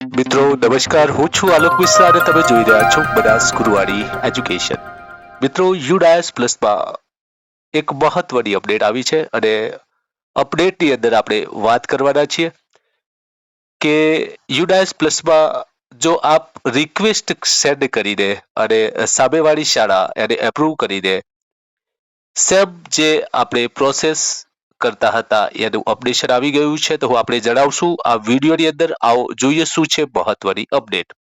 મિત્રો, નમસ્કાર. હું છું આલોક મિશ્રા અને તમે જોઈ રહ્યા છો બનાસ ગુરુવાડી એજ્યુકેશન. મિત્રો, યુડાયસ પ્લસમાં એક મહત્વની અપડેટ આવી છે અને અપડેટની અંદર આપણે વાત કરવાના છીએ કે યુડાયસ પ્લસમાં જો આપ રિક્વેસ્ટ સેન્ડ કરીને અને સામેવાળી શાળા એને એપ્રુવ કરીને સેમ જે આપણે પ્રોસેસ કરતા હતા. એનું અપડેશન આવી ગયું છે, તો હું આપણે જણાવશું, આ વિડીયોની અંદર આવો જોઈએ શું છે મહત્વની અપડેટ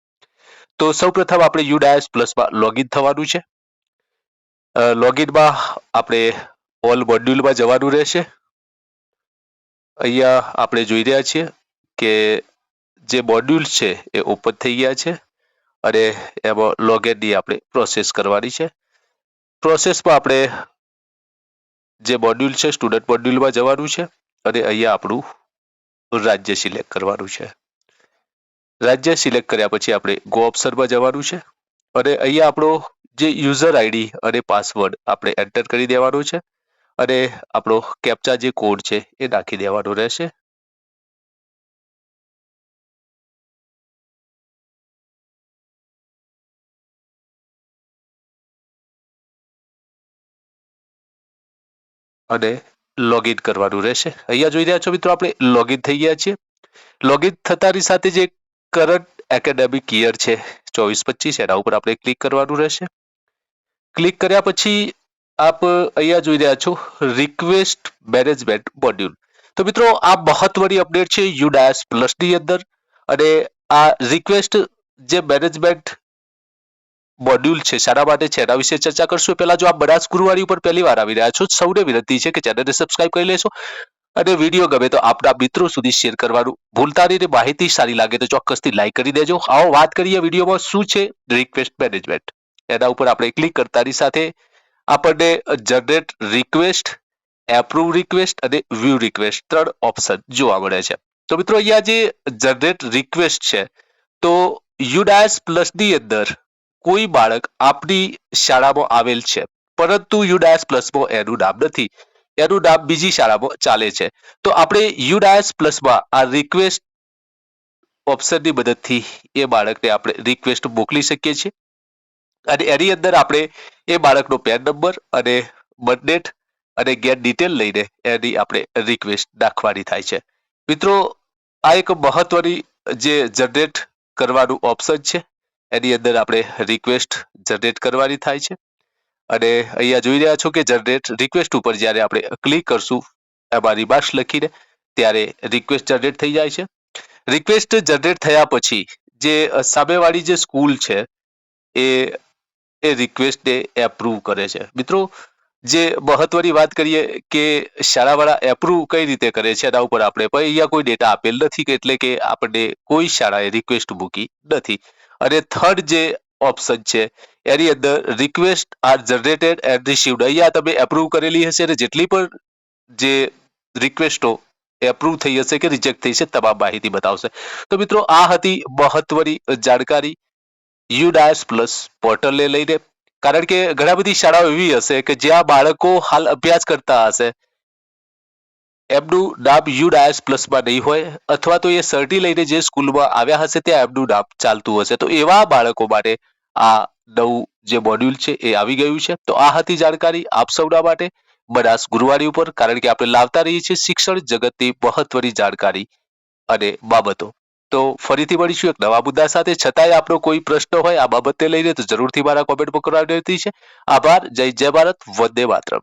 તો સૌપ્રથમ આપણે યુડાયસ પ્લસમાં લોગિન થવાનું છે. લોગિનમાં આપણે ઓલ મોડ્યુલમાં જવાનું રહેશે. અહીંયા આપણે જોઈ રહ્યા છીએ કે જે મોડ્યુલ છે એ ઓપન થઈ ગયા છે અને એમાં લોગિનની આપણે પ્રોસેસ કરવાની છે. પ્રોસેસમાં આપણે જે મોડ્યુલ છે સ્ટુડન્ટ મોડ્યુલમાં જવાનું છે અને અહીંયા આપણું રાજ્ય સિલેક્ટ કરવાનું છે. રાજ્ય સિલેક્ટ કર્યા પછી આપણે ગો ઓપ્શનમાં જવાનું છે અને અહીંયા આપણો જે યુઝર આઈડી અને પાસવર્ડ આપણે એન્ટર કરી દેવાનો છે અને આપણો કેપ્ચા જે કોડ છે એ નાખી દેવાનો રહેશે. અને લોગિન કરવાનું રહેશે. અહીંયા જોઈ રહ્યા છો મિત્રો આપણે લોગિન થઈ ગયા છીએ. લોગિન થતાની સાથે જે કરંટ એકેડેમિક યર છે, ચોવીસ પચીસ, એના ઉપર આપણે ક્લિક કરવાનું રહેશે. ક્લિક કર્યા પછી આપ અહીંયા જોઈ રહ્યા છો રિક્વેસ્ટ મેનેજમેન્ટ મોડ્યુલ તો મિત્રો, આ મહત્વની અપડેટ છે યુડાયસ પ્લસની અંદર. અને આ રિક્વેસ્ટ જે મેનેજમેન્ટ મોડ્યુલ છે. શાના માટે છે એના વિશે ચર્ચા કરશું. પહેલા જો આપ બનાસ ગુરુવારી ઉપર પહેલી વાર આવી રહ્યા છો સૌને વિનંતી છે કે ચેનલને સબસ્ક્રાઇબ કરી લેશો અને વીડિયો ગમે તો આપના મિત્રો સુધી શેર કરવાનું ભૂલતા નહીં માહિતી સારી લાગે તો ચોક્કસથી લાઈક કરી દેજો. આવો વાત કરીએ વિડીયોમાં શું છે રિક્વેસ્ટ મેનેજમેન્ટ એના ઉપર આપણે ક્લિક કરતાની સાથે આપણને જનરેટ રિક્વેસ્ટ એપ્રુવ રિક્વેસ્ટ અને વ્યૂ રિક્વેસ્ટ ત્રણ ઓપ્શન જોવા મળે છે. તો મિત્રો અહીંયા જે જનરેટ રિક્વેસ્ટ છે, તો યુડાયસ પ્લસની અંદર કોઈ બાળક આપની શાળામાં આવેલ છે. પરંતુ યુડાયસ પ્લસમાં એનું નામ નથી. એનું નામ બીજી શાળામાં ચાલે છે. તો આપણે યુડાયસ પ્લસમાં આ રિક્વેસ્ટ ઓપ્શનની મદદથી એ બાળકને આપણે રિક્વેસ્ટ મોકલી શકીએ છીએ. અને એની અંદર આપણે એ બાળકનો પેન નંબર અને બર્થડેટ અને ગેટ ડિટેલ લઈને એની આપણે રિક્વેસ્ટ નાખવાની થાય છે. મિત્રો, આ એક મહત્વની જે જનરેટ કરવાનું ઓપ્શન છે. એની અંદર આપણે રિક્વેસ્ટ જનરેટ કરવાની થાય છે. અને અહીંયા જોઈ રહ્યા છો કે જનરેટ રિક્વેસ્ટ ઉપર જ્યારે આપણે ક્લિક કરશું એમાં રિમાર્ક્સ લખીને ત્યારે રિક્વેસ્ટ જનરેટ થઈ જાય છે. રિક્વેસ્ટ જનરેટ થયા પછી જે સામેવાળી જે સ્કૂલ છે, એ એ રિક્વેસ્ટને એપ્રુવ કરે છે. મિત્રો જે મહત્વની વાત કરીએ કે શાળાવાળા એપ્રુવ કઈ રીતે કરે છે એના ઉપર આપણે પણ અહીંયા કોઈ ડેટા આપેલ નથી કે એટલે કે આપણને કોઈ શાળાએ રિક્વેસ્ટ મૂકી નથી. અને થર્ડ જે ઓપ્શન છે, એની અંદર request are generated and received અહીંયા તમે એપ્રુવ કરેલી હશે અને જેટલી પણ જે રિક્વેસ્ટો એપ્રુવ થઈ હશે કે રિજેક્ટ થઈ છે તમામ માહિતી બતાવશે. તો મિત્રો આ હતી મહત્વની જાણકારી. યુડાયસ પ્લસ પોર્ટલને લઈને કારણ કે ઘણા બધી શાળાઓ એવી હશે કે જ્યાં બાળકો હાલ અભ્યાસ કરતા હશે. એમનું નામ યુ ડાયસ પ્લસમાં નહીં હોય અથવા તો એ સર્ટી લઈને જે સ્કૂલમાં આવ્યા હશે ત્યાં એમનું નામ ચાલતું હશે. તો એવા બાળકો માટે આ નવું જે મોડ્યુલ છે એ આવી ગયું છે. તો આ હતી જાણકારી આપ સૌના માટે. બનાસ ગુરુવારી ઉપર, કારણ કે આપણે લાવતા રહીએ છીએ શિક્ષણ જગતની મહત્વની જાણકારી અને બાબતો. તો ફરીથી મળીશું એક નવા મુદ્દા સાથે. છતાંય આપણો કોઈ પ્રશ્ન હોય આ બાબતે લઈને તો જરૂરથી મારા કોમેન્ટ કરવા વિનંતી છે. આભાર. જય જય ભારત. વંદે માતરમ.